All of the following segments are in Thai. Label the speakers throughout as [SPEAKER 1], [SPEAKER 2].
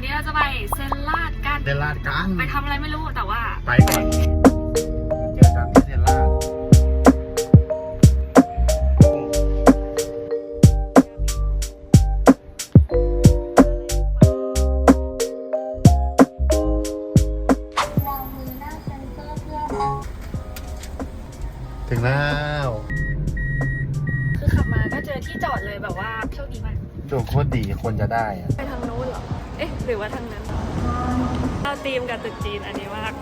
[SPEAKER 1] วันนี้เราจะไปเซนลาดกัน
[SPEAKER 2] เดลาดกัน
[SPEAKER 1] ไปทำอะไรไม่รู้แต่ว่า
[SPEAKER 2] ไปก่อนเจอกันที่เดลาด
[SPEAKER 3] วางมือหน้าเซ็นเซอร์เพื่อ
[SPEAKER 2] ถึงแล้ว
[SPEAKER 1] คือขับมาก็เจอที่จอดเลยแบบว่าโชคดีมาก
[SPEAKER 2] ดวงโคตรดีคนจะได้อะ
[SPEAKER 1] ไปทางนู้น เหรอเอ๊ะ หรือว่าทางนั้นเราธีมกับตึกจีนอันนี้มาก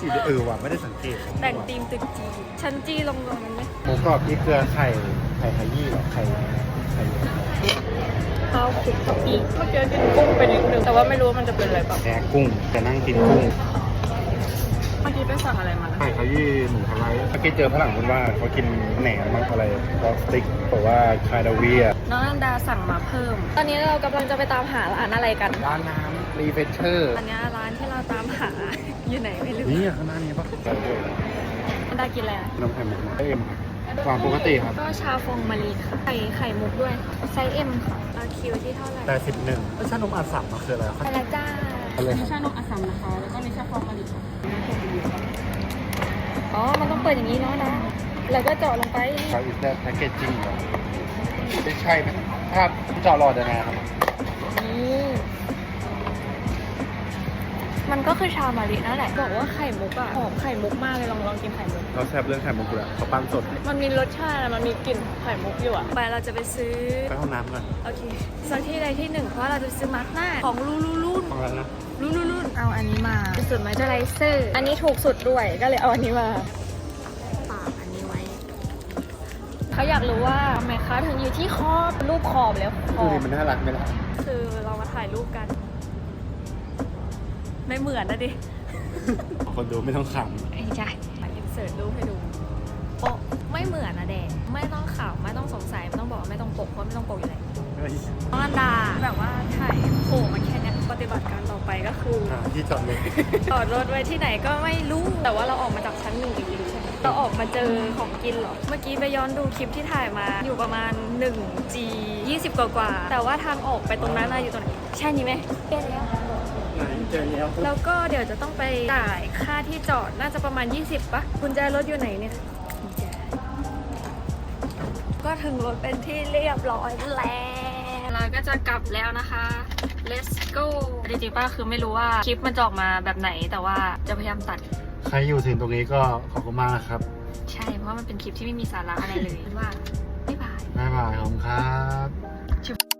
[SPEAKER 2] สีเออว่ะไม่ได้สังเกต
[SPEAKER 1] แต่งธีมตึกจีน ชั้นจีลงตรงนั้นไหม
[SPEAKER 2] หมูกรอบที่เครือไข่ไข่ขยี้เหรอไข่ไข่
[SPEAKER 1] ข้าวคลุกกะปิเมื่อกี้กินกุ้งไปนิดนึงแต่ว่าไม่รู้ว่ามันจะเป็นอะไรเปล่า
[SPEAKER 2] แหนกุ้งจะนั่งกินกุ้ง
[SPEAKER 1] เมื่อกี้ ไปสั่งอะไรมานะ
[SPEAKER 2] ไข่ขยี้หมูทะไลเมื่อกี้เจอฝรั่งคนว่าเขากินแหนมมั้งอะไรพอสติ๊กบอกว่าคาดาเวีย
[SPEAKER 1] น้องอันดาสั่งมาเพิ่ม ตอนนี้เรากำลังจะไปตามหาร้านอะไรกัน
[SPEAKER 2] ร้านน้ำรีเฟชเชอร์
[SPEAKER 1] อันนี้ร้านที่เราตามหาอยู่ไหนไม่รู้
[SPEAKER 2] นี่ข้างหน้านี้ปะใช่ด้วย
[SPEAKER 1] อันดากินอะไรอะ
[SPEAKER 2] น้ำไข่หมูเอ็มวางปกติครับ
[SPEAKER 1] ก็ชาฟองมะลิค่ะไข่ไข่มุกด้วย ไซส์เอ็มค่ะราคิวที่เท่าไหร่
[SPEAKER 2] แต่สิบหนึ่งชานมอัดสัมมันคืออะไร
[SPEAKER 1] ไปแล้วจ้า
[SPEAKER 2] อะไร
[SPEAKER 1] ชานมอัสสัมนะคะ แล้วก็มีชา เปิดอย่างนี้เนาะนะ แล้วก็เจาะลงไป
[SPEAKER 2] เขาอินเตอร์แพ็กเกจจิ้งเหรอไม่ใช่ไหมถ้าจอรอเดินนะครับ
[SPEAKER 1] นี่มันก็คือชามะลินั่นแหละ บอกว่าไข่มุกอะหอมไข่มุกมากเลยลองลองกินไข่มุก
[SPEAKER 2] เราแซบเรื่องไข่มุกเลยเขาปั้นสด
[SPEAKER 1] มันมีรสชาติอะมันมีกลิ่นไข่มุกอยู่อะไปเราจะไปซื้อ
[SPEAKER 2] ไปห้องน้ำก่อน
[SPEAKER 1] โอเคสักที่ใดที่หนึ่งเพราะเราจะซื้อมาร์กหน้าของลูลูลูน
[SPEAKER 2] ห้องนั้นนะ
[SPEAKER 1] ลูลูลูนเอาอันนี้มาสุดไมเจอไรเซอร์ อันนี้ถูกสุดด้วยก็เลยเอาอันนี้มา เขาอยากรู้ว่าทำไมคะถึงอยู่ที่คอบรูปคอบแล้วค
[SPEAKER 2] ดู
[SPEAKER 1] อ
[SPEAKER 2] ดิ
[SPEAKER 1] บ
[SPEAKER 2] มันน่ารักไหมล่ะ
[SPEAKER 1] คือเรามาถ่ายรูปกัน ไม่เหมือนนะดิ
[SPEAKER 2] คนดูไม่ต้องข
[SPEAKER 1] ไอ้ใช่อินเสิร์ตรูปให้ดูโป๊ะไม่เหมือนนะแดงไม่ต้องข่าวไม่ต้องสงสัยไม่ต้องบอกว่าไม่ต้องปกเพราะไม่ต้องปกอยู่แล้วำ
[SPEAKER 2] เฮ้ย
[SPEAKER 1] น้องอันดาแบบว่าถ่ายโผล่มาแค่เนี้ยปฏิบัติการต่อไปก็คือ
[SPEAKER 2] หาที่จอดรถ
[SPEAKER 1] จอดรถไว้ที่ไหนก็ไม่รู้ แต่ว่าเราออกมาจากชั้นหนึ่งจริงๆใช่ไหม เราออกมาเจอของกินเหรอ เมื่อกี้ไปย้อนดูคลิปที่ถ่ายมาอยู่ประมาณ 1G 20 กว่ากว่าๆแต่ว่าทางออกไปตรงนั้นน่ะอยู่ตรงไหนใช่นี้ไหมเป็นแล้ว
[SPEAKER 2] ไหนเจอแล้ว
[SPEAKER 1] แล้วก็เดี๋ยวจะต้องไปจ่ายค่าที่จอดน่าจะประมาณ 20ปะกุญแจรถอยู่ไหนเนี่ยกุญแจก็ถึงรถเป็นที่เรียบร้อยแล้ว เราก็จะกลับแล้วนะคะ let's go จริงๆป้าคือไม่รู้ว่าคลิปมันจะออกมาแบบไหนแต่ว่าจะพยายามตัด
[SPEAKER 2] ใครอยู่ถึงตรงนี้ก็ขอบคุณมากนะครับ
[SPEAKER 1] ใช่ เพราะว่ามันเป็นคลิปที่ไม่มีสาระอะไรเลยว่าบ๊ายบาย
[SPEAKER 2] บ๊ายบายขอบคุณครับ